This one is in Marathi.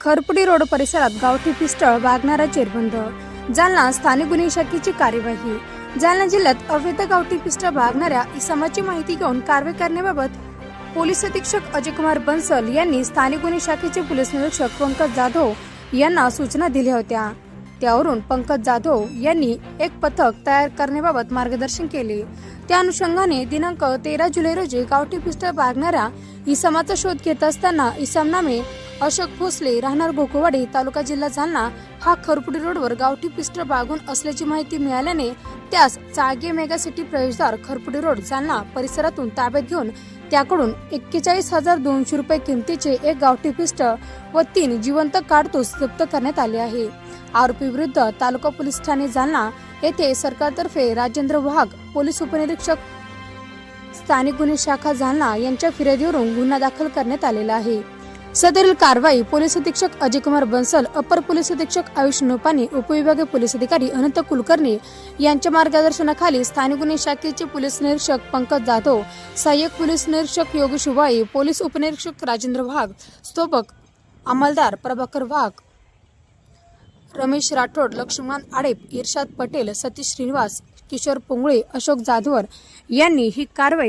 खरपुडी रोड परिसरात गावठी पिस्टळ वागणारा चेरबंद जालना स्थानिक गुन्हे शाखेची कार्यवाही. जालना जिल्ह्यात अवैध गावठी पिस्टळ वागणाऱ्या इसमाची माहिती घेऊन कारवाई करण्याबाबत पोलीस अधीक्षक अजयकुमार बन्सल यांनी स्थानिक गुन्हे शाखेचे पोलीस निरीक्षक पंकज जाधव यांना सूचना दिल्या होत्या. त्यावरून पंकज जाधव यांनी एक पथक तयार करण्याबाबत मार्गदर्शन केले. त्या अनुषंगाने दिनांक तेरा जुलै रोजी गावठी पिस्टल बागणाऱ्या इसमाचा शोध घेत असताना इसम नामे अशोक भोसले राहणार भोकवाडी तालुका जिल्हा जालना. हा खरपुडी रोडवर गावठी पिस्टल बागून असल्याची माहिती मिळाल्याने त्यास चागे मेगा सिटी प्रवेशद्वार खरपुडी रोड जालना परिसरातून ताब्यात घेऊन त्याकडून एक्केचाळीस हजार दोनशे रुपये किमतीचे एक गावठी पिस्टल व तीन जिवंत काडतूस जप्त करण्यात आले आहे. आरोपी विरुद्ध तालुका पोलीस ठाणे जालना येथे सरकारतर्फे राजेंद्र वाघ पोलीस उपनिरीक्षक स्थानिक गुन्हे शाखा जालना यांच्या फिर्यादीवरून गुन्हा दाखल करण्यात आलेला आहे. सदरील कारवाई पोलीस अधीक्षक अजय कुमार बन्सल अपर पोलीस अधीक्षक आयुष नोपानी उपविभागीय पोलीस अधिकारी अनंत कुलकर्णी यांच्या मार्गदर्शनाखाली स्थानिक गुन्हे शाखेचे पोलीस निरीक्षक पंकज जाधव सहाय्यक पोलीस निरीक्षक योगेश उबाई पोलीस उपनिरीक्षक राजेंद्र वाघ स्तोपक अंमलदार प्रभाकर वाघ रमेश राठोड लक्ष्मण आडेप इर्शाद पटेल सतीश श्रीनिवास किशोर पोंगळे अशोक जाधवर यांनी ही कारवाई